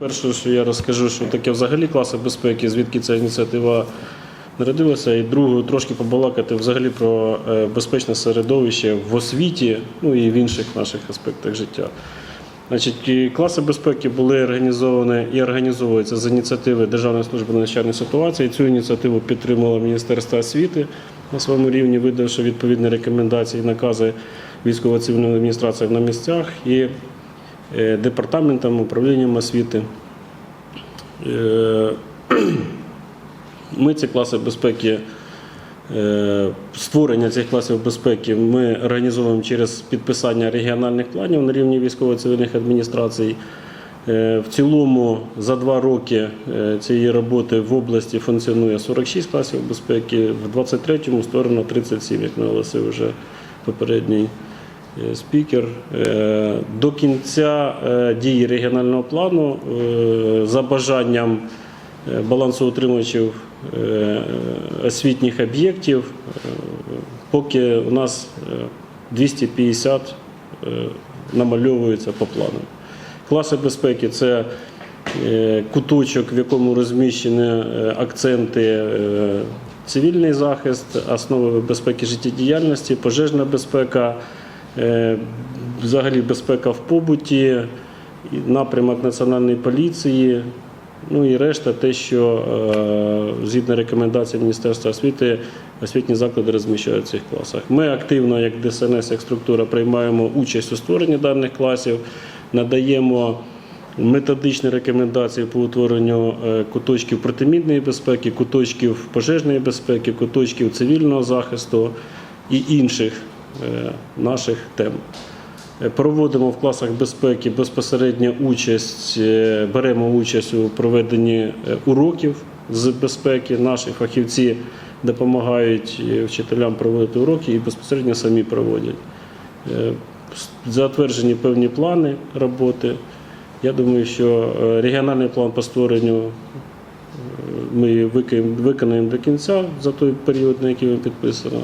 Перше, що я розкажу, що таке взагалі класи безпеки, звідки ця ініціатива народилася, і другою трошки побалакати взагалі про е, безпечне середовище в освіті, ну і в інших наших аспектах життя. Значить, класи безпеки були організовані і організовуються з ініціативи Державної служби надзвичайних ситуацій. Цю ініціативу підтримало Міністерство освіти на своєму рівні, видавши відповідні рекомендації, і накази військово-цивільної адміністрації на місцях і департаментом управлінням освіти. Е, Ми ці класи безпеки, е, створення цих класів безпеки ми організовуємо через підписання регіональних планів на рівні військово-цивільних адміністрацій. Е, В цілому за два роки е, цієї роботи в області функціонує 46 класів безпеки, в 23-му створено 37, як наголосив вже попередній е, спікер. Е, До кінця е, дії регіонального плану е, за бажанням е, балансоутримувачів е, освітніх об'єктів, е, поки у нас е, 250 е, намальовується по плану. Класи безпеки це е, куточок, в якому розміщені е, акценти е, цивільний захист, основи безпеки життєдіяльності, пожежна безпека, е, взагалі безпека в побуті, напрямок національної поліції. Ну і решта, те, що е, згідно рекомендацій Міністерства освіти, освітні заклади розміщають в цих класах. Ми активно, як ДСНС, як структура, приймаємо участь у створенні даних класів, надаємо методичні рекомендації по утворенню е, куточків протимінної безпеки, куточків пожежної безпеки, куточків цивільного захисту і інших е, наших тем. Е, Проводимо в класах безпеки безпосередньо участь, е, беремо участь у проведенні е, уроків з безпеки. Наші фахівці допомагають е, вчителям проводити уроки і безпосередньо самі проводять. Е, Затверджені певні плани роботи. Я думаю, що е, регіональний план по створенню е, ми виконаємо- до кінця за той період, на який він підписано.